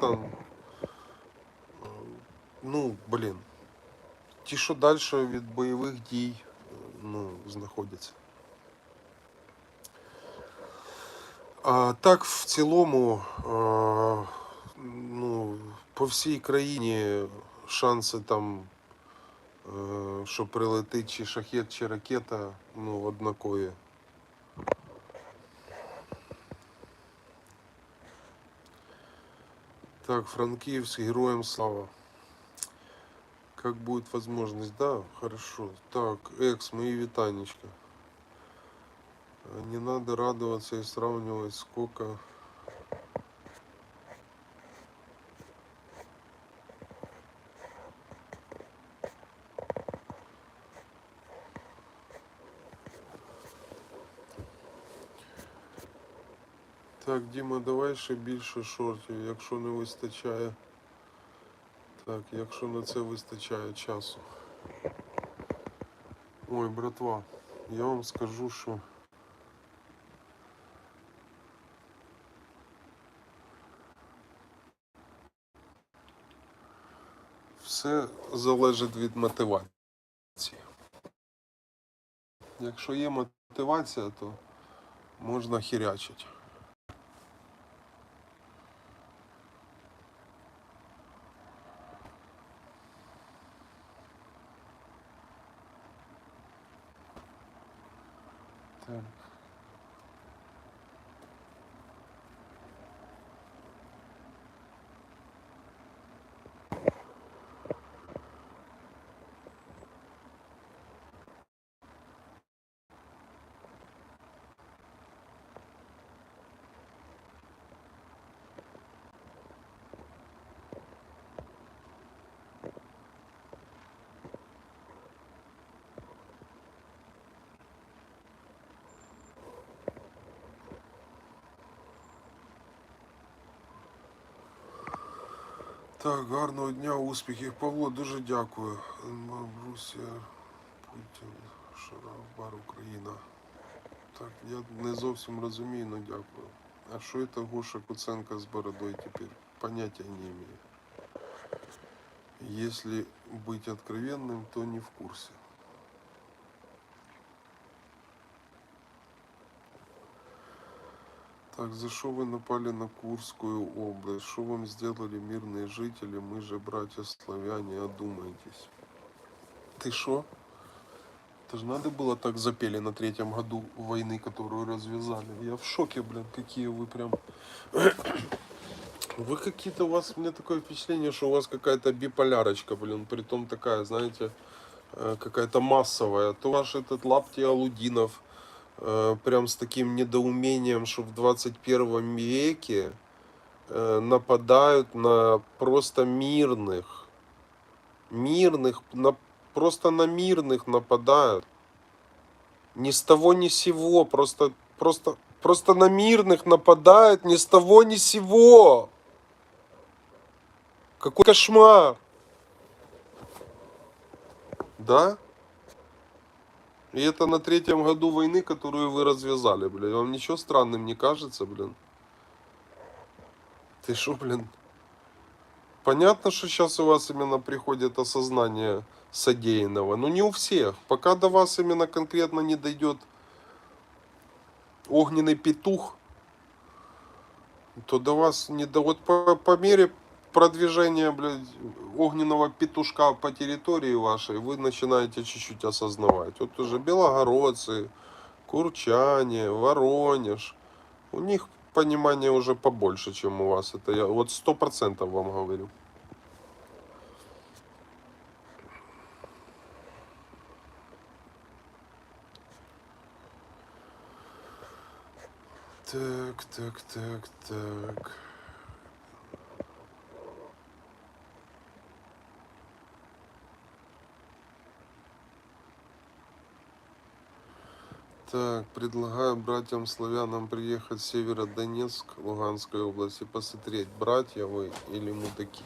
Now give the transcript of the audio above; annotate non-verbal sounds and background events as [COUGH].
братан. Е, Ну, блін. Ті, що далі від бойових дій, е, ну, знаходяться. А так, в цілому, а, ну, по всій країні шанси там, е, що прилетить чи шахет, чи ракета, ну, однакові. Так, Франкивск, героям слава. Как будет возможность, да, хорошо. Так, экс, мои витанечка. Не надо радоваться и сравнивать, сколько... Так, Діма, давай ще більше шортів, якщо не вистачає. Так, якщо на це вистачає часу. Ой, братва, я вам скажу, що. Все залежить від мотивації. Якщо є мотивація, то можна хірячити. Так. Так, гарного дня, успіхів. Павло, дуже дякую. Марусія, Путін, Шарав, Бар Україна. Так, я не зовсім розумію, але дякую. А що це Гоша Куценко з бородою тепер? Понятия не имею. Если быть откровенным, то не в курсе. Так, за что вы напали на Курскую область? Что вам сделали мирные жители? Мы же братья славяне, одумайтесь. Ты что? Это же надо было так запели на третьем году войны, которую развязали. Я в шоке, блин, какие вы прям... [COUGHS] Вы какие-то, у вас, меня такое впечатление, что у вас какая-то биполярочка, блин, притом такая, знаете, э, какая-то массовая. То ваш этот лапти Алудинов, прям с таким недоумением, что в 21 веке э, нападают на просто мирных. Мирных, на, просто на мирных нападают. Ни с того ни сего, просто, просто, просто на мирных нападают ни с того ни сего. Какой кошмар. Да? И это на третьем году войны, которую вы развязали, блин. Вам ничего странным не кажется, блин? Ты шо, блин? Понятно, что сейчас у вас именно приходит осознание содеянного, но не у всех. Пока до вас именно конкретно не дойдет огненный петух, то до вас не до... Вот по, по мере продвижения, блядь, огненного петушка по территории вашей, вы начинаете чуть-чуть осознавать. Вот уже белогородцы, курчане, Воронеж, у них понимание уже побольше, чем у вас. Это я вот сто процентов вам говорю. Так, так, так, так. Так, предлагаю братьям-славянам приехать в Северодонецк, Луганской области, посмотреть, братья вы или мудаки.